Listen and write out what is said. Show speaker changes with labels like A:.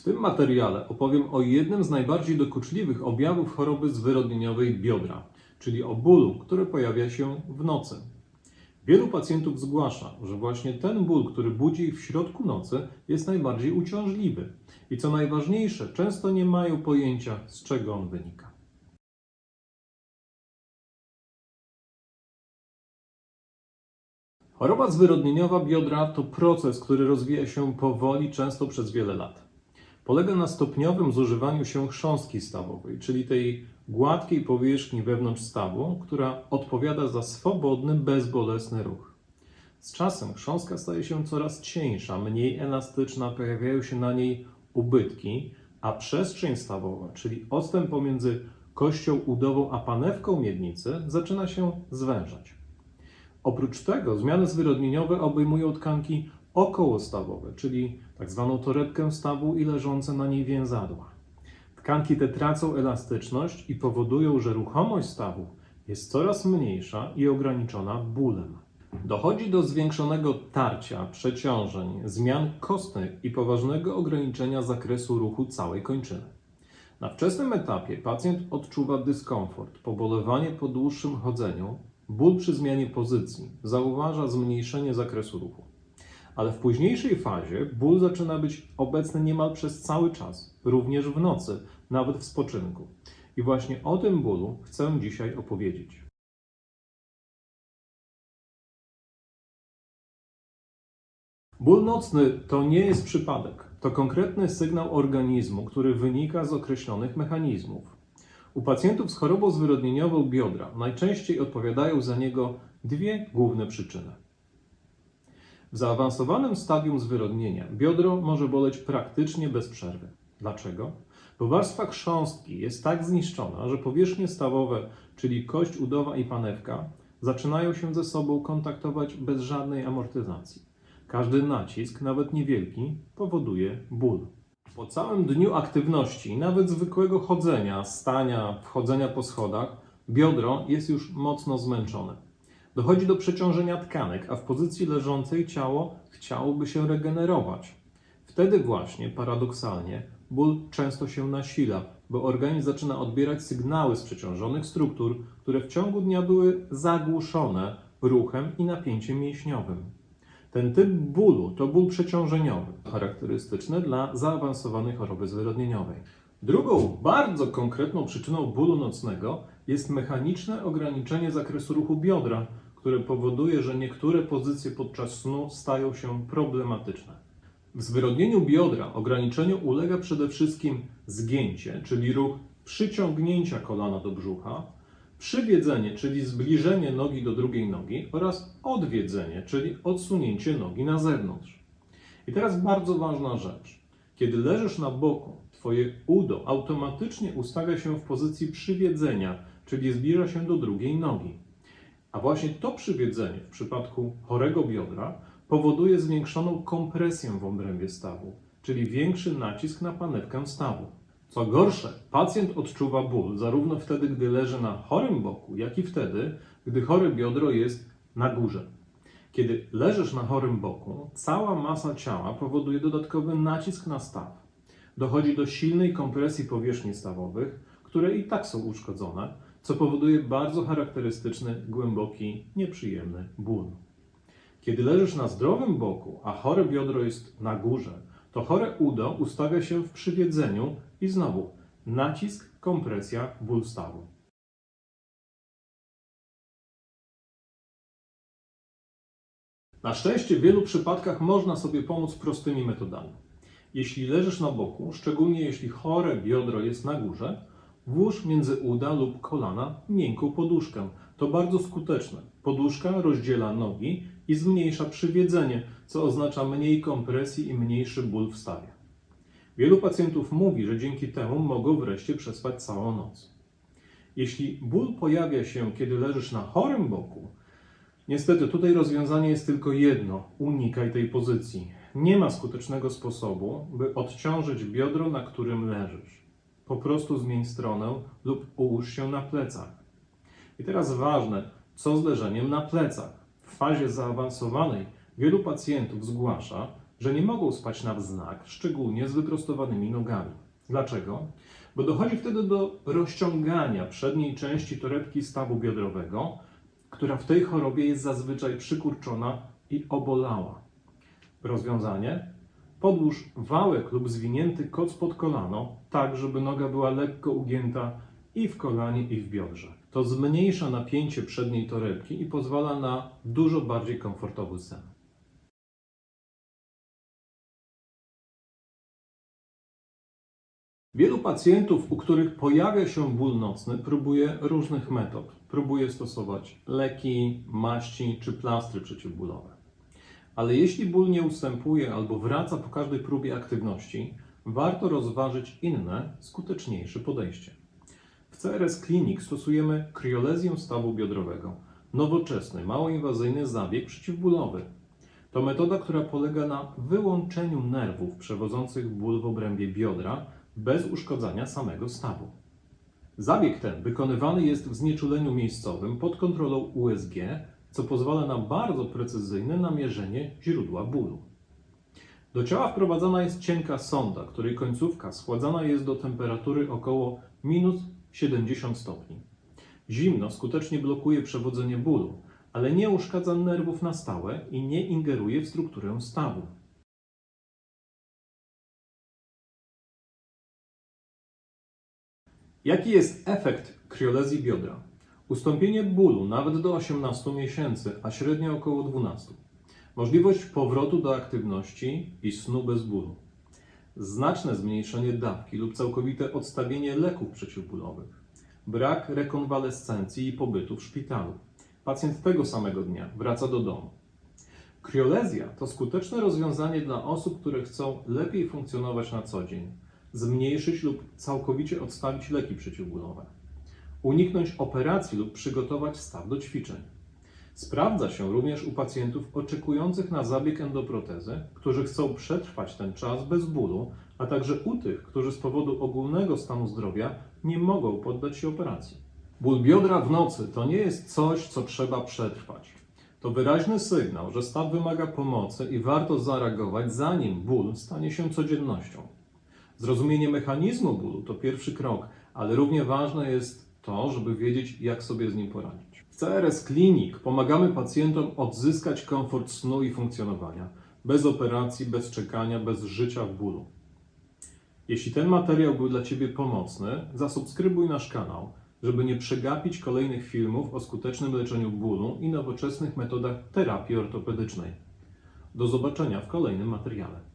A: W tym materiale opowiem o jednym z najbardziej dokuczliwych objawów choroby zwyrodnieniowej biodra, czyli o bólu, który pojawia się w nocy. Wielu pacjentów zgłasza, że właśnie ten ból, który budzi ich w środku nocy, jest najbardziej uciążliwy i co najważniejsze, często nie mają pojęcia, z czego on wynika. Choroba zwyrodnieniowa biodra to proces, który rozwija się powoli, często przez wiele lat. Polega na stopniowym zużywaniu się chrząstki stawowej, czyli tej gładkiej powierzchni wewnątrz stawu, która odpowiada za swobodny, bezbolesny ruch. Z czasem chrząstka staje się coraz cieńsza, mniej elastyczna, pojawiają się na niej ubytki, a przestrzeń stawowa, czyli odstęp pomiędzy kością udową a panewką miednicy, zaczyna się zwężać. Oprócz tego zmiany zwyrodnieniowe obejmują tkanki okołostawowe, czyli tak zwaną torebkę stawu i leżące na niej więzadła. Tkanki te tracą elastyczność i powodują, że ruchomość stawu jest coraz mniejsza i ograniczona bólem. Dochodzi do zwiększonego tarcia, przeciążeń, zmian kostnych i poważnego ograniczenia zakresu ruchu całej kończyny. Na wczesnym etapie pacjent odczuwa dyskomfort, pobolewanie po dłuższym chodzeniu, ból przy zmianie pozycji, zauważa zmniejszenie zakresu ruchu. Ale w późniejszej fazie ból zaczyna być obecny niemal przez cały czas, również w nocy, nawet w spoczynku. I właśnie o tym bólu chcę dzisiaj opowiedzieć. Ból nocny to nie jest przypadek. To konkretny sygnał organizmu, który wynika z określonych mechanizmów. U pacjentów z chorobą zwyrodnieniową biodra najczęściej odpowiadają za niego dwie główne przyczyny. W zaawansowanym stadium zwyrodnienia biodro może boleć praktycznie bez przerwy. Dlaczego? Bo warstwa chrząstki jest tak zniszczona, że powierzchnie stawowe, czyli kość udowa i panewka, zaczynają się ze sobą kontaktować bez żadnej amortyzacji. Każdy nacisk, nawet niewielki, powoduje ból. Po całym dniu aktywności, nawet zwykłego chodzenia, stania, wchodzenia po schodach, biodro jest już mocno zmęczone. Dochodzi do przeciążenia tkanek, a w pozycji leżącej ciało chciałoby się regenerować. Wtedy właśnie, paradoksalnie, ból często się nasila, bo organizm zaczyna odbierać sygnały z przeciążonych struktur, które w ciągu dnia były zagłuszone ruchem i napięciem mięśniowym. Ten typ bólu to ból przeciążeniowy, charakterystyczny dla zaawansowanej choroby zwyrodnieniowej. Drugą, bardzo konkretną przyczyną bólu nocnego jest mechaniczne ograniczenie zakresu ruchu biodra, które powoduje, że niektóre pozycje podczas snu stają się problematyczne. W zwyrodnieniu biodra ograniczeniu ulega przede wszystkim zgięcie, czyli ruch przyciągnięcia kolana do brzucha, przywiedzenie, czyli zbliżenie nogi do drugiej nogi oraz odwiedzenie, czyli odsunięcie nogi na zewnątrz. I teraz bardzo ważna rzecz. Kiedy leżysz na boku, twoje udo automatycznie ustawia się w pozycji przywiedzenia, czyli zbliża się do drugiej nogi. A właśnie to przywiedzenie w przypadku chorego biodra powoduje zwiększoną kompresję w obrębie stawu, czyli większy nacisk na panewkę stawu. Co gorsze, pacjent odczuwa ból zarówno wtedy, gdy leży na chorym boku, jak i wtedy, gdy chore biodro jest na górze. Kiedy leżysz na chorym boku, cała masa ciała powoduje dodatkowy nacisk na staw. Dochodzi do silnej kompresji powierzchni stawowych, które i tak są uszkodzone, co powoduje bardzo charakterystyczny, głęboki, nieprzyjemny ból. Kiedy leżysz na zdrowym boku, a chore biodro jest na górze, to chore udo ustawia się w przywiedzeniu i znowu nacisk, kompresja, ból stawu. Na szczęście w wielu przypadkach można sobie pomóc prostymi metodami. Jeśli leżysz na boku, szczególnie jeśli chore biodro jest na górze, włóż między uda lub kolana miękką poduszkę. To bardzo skuteczne. Poduszka rozdziela nogi i zmniejsza przywiedzenie, co oznacza mniej kompresji i mniejszy ból w stawie. Wielu pacjentów mówi, że dzięki temu mogą wreszcie przespać całą noc. Jeśli ból pojawia się, kiedy leżysz na chorym boku, niestety tutaj rozwiązanie jest tylko jedno: unikaj tej pozycji. Nie ma skutecznego sposobu, by odciążyć biodro, na którym leżysz. Po prostu zmień stronę lub ułóż się na plecach. I teraz ważne, co z leżeniem na plecach? W fazie zaawansowanej wielu pacjentów zgłasza, że nie mogą spać na wznak, szczególnie z wyprostowanymi nogami. Dlaczego? Bo dochodzi wtedy do rozciągania przedniej części torebki stawu biodrowego, która w tej chorobie jest zazwyczaj przykurczona i obolała. Rozwiązanie? Podłóż wałek lub zwinięty koc pod kolano, tak żeby noga była lekko ugięta i w kolanie, i w biodrze. To zmniejsza napięcie przedniej torebki i pozwala na dużo bardziej komfortowy sen. Wielu pacjentów, u których pojawia się ból nocny, próbuje różnych metod. Próbuje stosować leki, maści czy plastry przeciwbólowe. Ale jeśli ból nie ustępuje albo wraca po każdej próbie aktywności, warto rozważyć inne, skuteczniejsze podejście. W CRS Clinic stosujemy kriolezję stawu biodrowego, nowoczesny, mało inwazyjny zabieg przeciwbólowy. To metoda, która polega na wyłączeniu nerwów przewodzących ból w obrębie biodra bez uszkodzania samego stawu. Zabieg ten wykonywany jest w znieczuleniu miejscowym pod kontrolą USG, co pozwala na bardzo precyzyjne namierzenie źródła bólu. Do ciała wprowadzana jest cienka sonda, której końcówka schładzana jest do temperatury około minus 70 stopni. Zimno skutecznie blokuje przewodzenie bólu, ale nie uszkadza nerwów na stałe i nie ingeruje w strukturę stawu. Jaki jest efekt kriolezji biodra? Ustąpienie bólu nawet do 18 miesięcy, a średnio około 12. Możliwość powrotu do aktywności i snu bez bólu. Znaczne zmniejszenie dawki lub całkowite odstawienie leków przeciwbólowych. Brak rekonwalescencji i pobytu w szpitalu. Pacjent tego samego dnia wraca do domu. Kriolezja to skuteczne rozwiązanie dla osób, które chcą lepiej funkcjonować na co dzień, zmniejszyć lub całkowicie odstawić leki przeciwbólowe, uniknąć operacji lub przygotować staw do ćwiczeń. Sprawdza się również u pacjentów oczekujących na zabieg endoprotezy, którzy chcą przetrwać ten czas bez bólu, a także u tych, którzy z powodu ogólnego stanu zdrowia nie mogą poddać się operacji. Ból biodra w nocy to nie jest coś, co trzeba przetrwać. To wyraźny sygnał, że staw wymaga pomocy i warto zareagować, zanim ból stanie się codziennością. Zrozumienie mechanizmu bólu to pierwszy krok, ale równie ważne jest to, żeby wiedzieć, jak sobie z nim poradzić. W CRS Clinic pomagamy pacjentom odzyskać komfort snu i funkcjonowania, bez operacji, bez czekania, bez życia w bólu. Jeśli ten materiał był dla Ciebie pomocny, zasubskrybuj nasz kanał, żeby nie przegapić kolejnych filmów o skutecznym leczeniu bólu i nowoczesnych metodach terapii ortopedycznej. Do zobaczenia w kolejnym materiale.